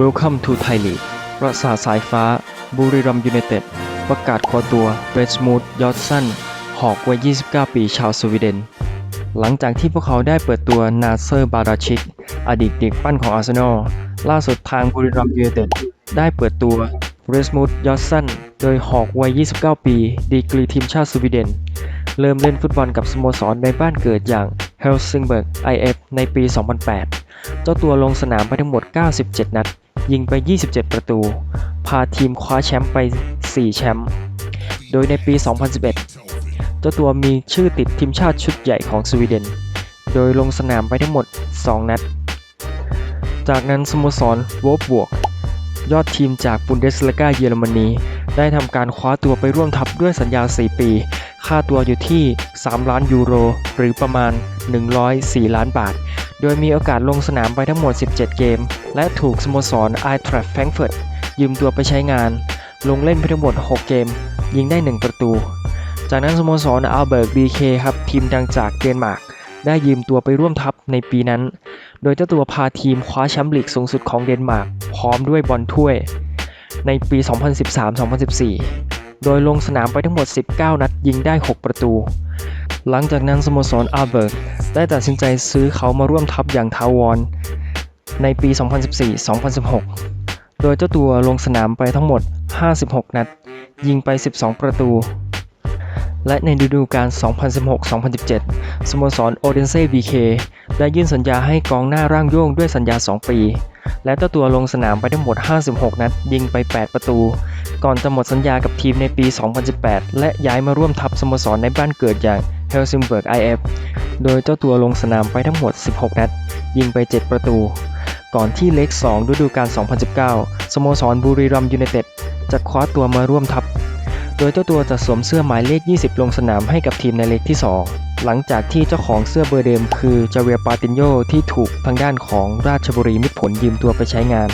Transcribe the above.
Welcome to Thai League ประสาทสายฟ้า บุรีรัมยูไนเต็ด ประกาศขอตัวเบสมูดยอดสันหอกวัย 29 ปีชาวสวีเดน หลังจากที่พวกเขาได้เปิดตัวนาเซอร์บาราชิก อดีตเด็กปั้นของอาร์เซนอล ล่าสุดทางบุรีรัมยูไนเต็ด ได้เปิดตัวเบสมูดยอดสันโดยหอกวัย 29 ปี ดีกรีทีมชาติสวีเดน เริ่มเล่นฟุตบอลกับสโมสรในบ้านเกิดอย่าง Helsingborg IF ในปี 2008 เจ้าตัวลงสนามไปทั้งหมด 97 นัด ยิงไป 27 ประตู พาทีมคว้าแชมป์ไป 4 แชมป์ โดยในปี 2011 เจ้าตัวมีชื่อติดทีมชาติชุดใหญ่ของสวีเดน โดยลงสนามไปทั้งหมด 2 นัด จากนั้นสโมสรวอลบวก ยอดทีมจากบุนเดสลิก้าเยอรมนี ได้ทำการคว้าตัวไปร่วมทัพด้วยสัญญา 4 ปี ค่าตัวอยู่ที่ 3 ล้านยูโร หรือประมาณ 104 ล้านบาท โดยมีโอกาสลงสนามไปทั้งหมด 17 เกม และถูกสโมสรไอทรัฟแฟรงเฟิร์ตยืมตัวไปใช้งาน ลงเล่นไปทั้งหมด 6 เกม ยิงได้ 1 ประตู จากนั้นสโมสรอัลเบิร์กบีเคครับทีมดังจากเดนมาร์กได้ยืมตัวไปร่วมทัพในปีนั้น โดยเจ้าตัวพาทีมคว้าแชมป์ลีกสูงสุดของเดนมาร์กพร้อมด้วยบอลถ้วย ในปี 2013-2014 โดยลงสนามไปทั้งหมด 19 นัดยิงได้ 6 ประตู หลังจากนั้นสโมสรอาร์เบิร์กได้ตัดสินใจซื้อเขามาร่วมทัพอย่างทาวร ในปี 2014-2016 โดยเจ้าตัวลงสนามไปทั้งหมด 56 นัด ยิงไป 12 ประตู และในฤดูกาล 2016-2017 สโมสรโอเดนเซ่บีเคได้ยื่นสัญญาให้กองหน้าร่างโย่งด้วยสัญญา 2 ปี และเจ้าตัวลงสนามไปทั้งหมด 56 นัด ยิงไป 8 ประตู ก่อนจะหมดสัญญากับทีมในปี 2018 และย้ายมาร่วมทัพสโมสรในบ้านเกิดอย่าง Helsingborg IF โดยเจ้าตัวลงสนามไปทั้งหมด 16 นัด ยิงไป 7 ประตู ก่อนที่เล็ก 2 ฤดูกาล 2019 สโมสรบุรีรัมย์ยูไนเต็ดจะคว้าตัวมาร่วมทัพ โดยเจ้าตัวจะสวมเสื้อหมายเลข 20 ลงสนามให้กับทีมในเล็กที่ 2 หลังจากที่เจ้าของเสื้อเบอร์เดิมคือจาเวียปาตินโยที่ถูกทางด้านของราชบุรีมิตรผลยืมตัวไปใช้งาน